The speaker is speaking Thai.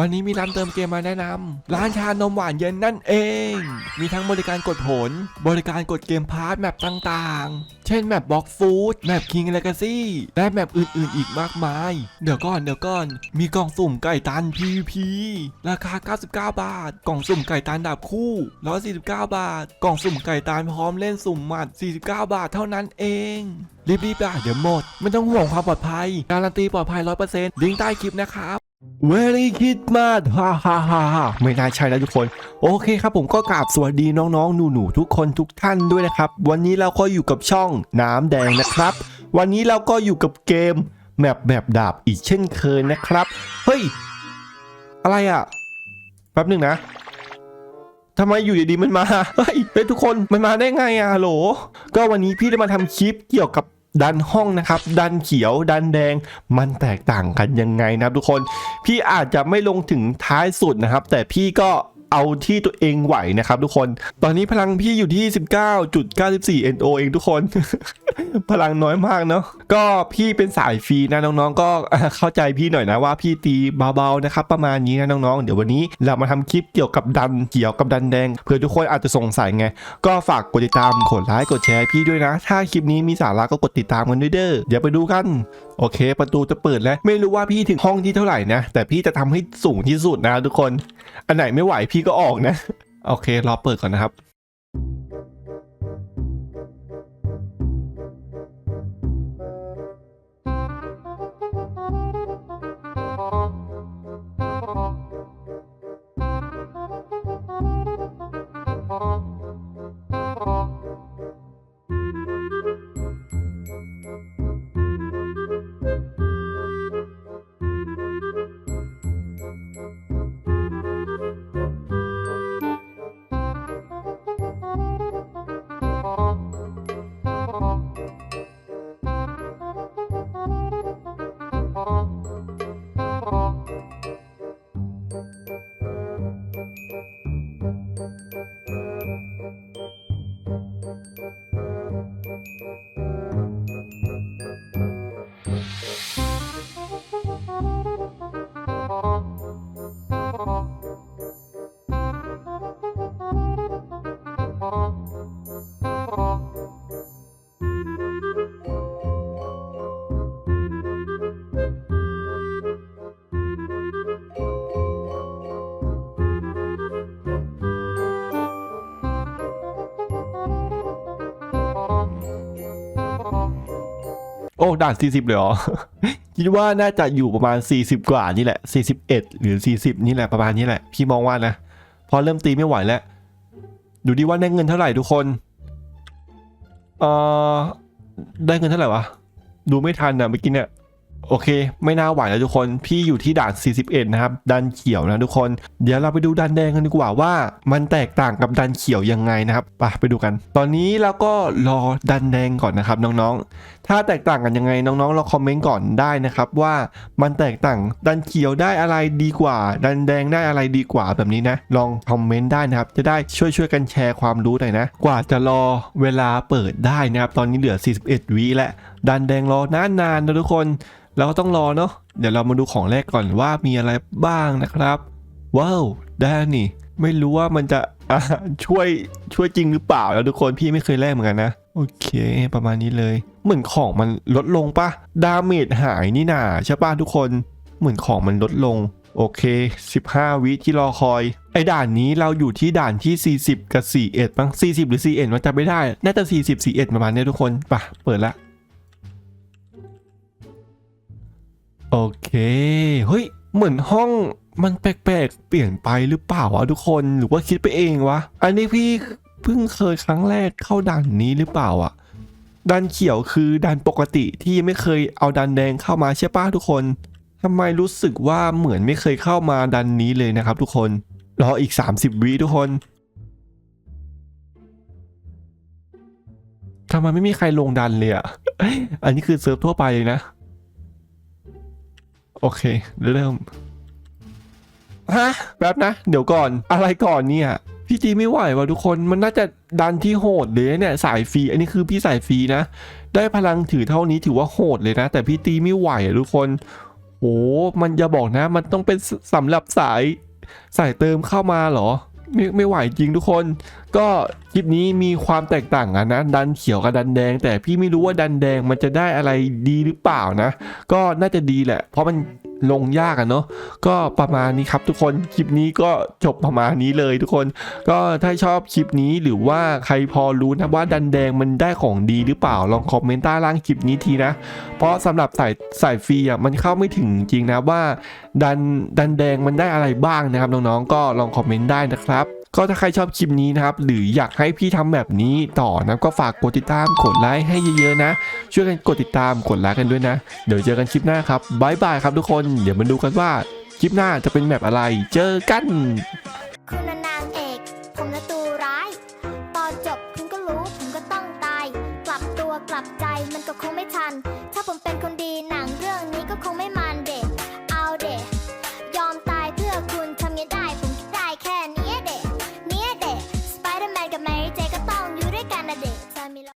วันนี้มีร้านเติมเกมมาแนะนำร้านชานมหวานเย็นนั่นเอง มีทั้งบริการกดผล บริการกดเกมพาร์ทแมปต่างๆ เช่นแมปบล็อกฟู้ดแมปคิงเลกาซี่และแมปอื่นๆ อีกมากมาย เดี๋ยวก่อนเดี๋ยวก่อน มีกล่องสุ่มไก่ตัน PVP ราคา 99 บาท กล่องสุ่มไก่ตันดาบคู่ 149 บาท กล่องสุ่มไก่ตันพร้อมเล่นสุ่มหมัด 49 บาทเท่านั้นเองรีบๆไปอะเดี๋ยวหมด ไม่ต้องห่วงความปลอดภัย การันตีปลอดภัย 100%ลิงก์ใต้คลิปนะครับ เวลี่คิดมาฮ่าฮ่าฮ่าฮ่าไม่น่าใช่แล้วทุกคน โอเคครับผมก็กราบสวัสดีน้องๆ หนูๆ ทุกคนทุกท่านด้วยนะครับ วันนี้เราก็อยู่กับช่องน้ำแดงนะครับ วันนี้เราก็อยู่กับเกมแมปแบบดาบอีกเช่นเคยนะครับ เฮ้ย อะไรอะ แป๊บหนึ่งนะทำไมอยู่ดีๆมันมา เฮ้ยทุกคนมันมาได้ไงอะโหล ก็วันนี้พี่ได้มาทำคลิปเกี่ยวกับ ดันห้องนะครับ ดันเขียว ดันแดง มันแตกต่างกันยังไงนะครับทุกคน พี่อาจจะไม่ลงถึงท้ายสุดนะครับ แต่พี่ก็ เอาที่ตัวเองไหวนะครับทุกคน ตอนนี้พลังพี่อยู่ที่ 19.94 NO เองทุกคน พลังน้อยมากเนาะ ก็พี่เป็นสายฟรีนะน้องๆ ก็เข้าใจพี่หน่อยนะว่าพี่ตีเบาๆนะครับประมาณนี้นะน้องๆ เดี๋ยววันนี้เรามาทำคลิปเกี่ยวกับดันเขียวกับดันแดงเผื่อทุกคนอาจจะสงสัยไง ก็ฝากกดติดตามกดไลค์กดแชร์พี่ด้วยนะ ถ้าคลิปนี้มีสาระก็กดติดตามกันด้วยเด้อเดี๋ยวไปดูกันโอเค ประตูจะเปิดแล้ว ไม่รู้ว่าพี่ถึงห้องที่เท่าไหร่นะ แต่พี่จะทำให้สูงที่สุดนะทุกคน อันไหนไม่ไหวพี่ก็ออกนะ โอเค รอเปิดก่อนนะครับ อ้ด่าน 40 เลยเหรอ คิดว่าน่าจะอยู่ประมาณ 40 กว่านี่แหละ 41 หรือ 40 นี่แหละประมาณนี้แหละ พี่มองว่านะ พอเริ่มตีไม่ไหวแล้ว ดูดิว่าได้เงินเท่าไหร่ทุกคน เอ่อ ได้เงินเท่าไหร่วะ ดูไม่ทันนะเมื่อกี้เนี่ยโอเค ไม่น่าไหวแล้วทุกคน พี่อยู่ที่ด่าน 41 นะครับดันเขียวนะทุกคน เดี๋ยวเราไปดูดันแดงกันดีกว่าว่า มันแตกต่างกับดันเขียวยังไงนะครับไปไปดูกัน ตอนนี้เราก็รอดันแดงก่อนนะครับน้องๆ ถ้าแตกต่างกันยังไงน้องๆเราคอมเมนต์ก่อนได้นะครับ ว่ามันแตกต่างดันเขียวได้อะไรดีกว่า ดันแดงได้อะไรดีกว่าแบบนี้นะ ลองคอมเมนต์ได้นะครับ จะได้ช่วยช่วยๆกันแชร์ความรู้หน่อยนะ กว่าจะรอเวลาเปิดได้นะครับ ตอนนี้เหลือ 41วิแล้วดันแดงรอนานๆนะทุกคนเราก็ต้องรอเนาะเดี๋ยวเรามาดูของแรกก่อนว่ามีอะไรบ้างนะครับว้าวได้นี่ ไม่รู้ว่ามันจะช่วยช่วยจริงหรือเปล่าแล้วทุกคนพี่ไม่เคยแลกเหมือนกันนะ โอเค ประมาณนี้เลย เหมือนของมันลดลงปะดาเมจหายนี่นาใช่ปะทุกคน เหมือนของมันลดลง โอเค 15 วิที่รอคอย ไอ้ด่านนี้เราอยู่ที่ด่านที่ 40 กับ 41มั้ง40 หรือ 41มันจะไม่ได้ น่าจะ 40 41ประมาณนี้ทุกคนปะเปิดละโอเค เฮ้ย เหมือนห้องมันแปลกๆ เปลี่ยนไปหรือเปล่าวะทุกคน หรือว่าคิดไปเองวะ อันนี้พี่เพิ่งเคยครั้งแรกเข้าด่านนี้หรือเปล่าอะ ดันเขียวคือดันปกติที่ไม่เคยเอาดันแดงเข้ามาใช่ปะทุกคนทำไมรู้สึกว่าเหมือนไม่เคยเข้ามาดันนี้เลยนะครับ ทุกคนรออีก 30วิทุกคนทำไมไม่มีใครลงดันเลยอะอันนี้คือเซิร์ฟทั่วไปเลยนะ โอเค เริ่มฮะแป๊บนะ เดี๋ยวก่อนอะไรก่อนเนี่ย พี่ตีไม่ไหวว่ะทุกคนมันน่าจะดันที่โหดเลยเนี่ยสายฟรีอันนี้คือพี่สายฟรีนะ ได้พลังถือเท่านี้ถือว่าโหดเลยนะ แต่พี่ตีไม่ไหวอะทุกคนโอ้มันจะบอกนะ มันต้องเป็นสสำหรับสายสายเติมเข้ามาเหรอ ไม่ไม่ไหวจริงทุกคน ก็คลิปนี้มีความแตกต่างกันนะ ดันเขียวกับดันแดง แต่พี่ไม่รู้ว่าดันแดงมันจะได้อะไรดีหรือเปล่านะ ก็น่าจะดีแหละ เพราะมันลงยากอะเนาะก็ประมาณนี้ครับทุกคนคลิปนี้ก็จบประมาณนี้เลยทุกคน ก็ถ้าชอบคลิปนี้หรือว่าใครพอรู้นะว่าดันแดงมันได้ของดีหรือเปล่าลองคอมเมนต์ใต้ล่างคลิปนี้ทีนะ เพราะสำหรับสายสายฟรีอะมันเข้าไม่ถึงจริงนะว่าดันดันแดงมันได้อะไรบ้างนะครับน้องๆก็ลองคอมเมนต์ได้นะครับ ก็ถ้าใครชอบคลิปนี้นะครับ หรืออยากให้พี่ทำแบบนี้ต่อนะก็ฝากกดติดตามกดไลค์ให้เยอะๆนะ ช่วยกันกดติดตามกดไลค์กันด้วยนะ เดี๋ยวเจอกันคลิปหน้าครับบายบายครับทุกคน เดี๋ยวมาดูกันว่าคลิปหน้าจะเป็นแบบอะไร เจอกัน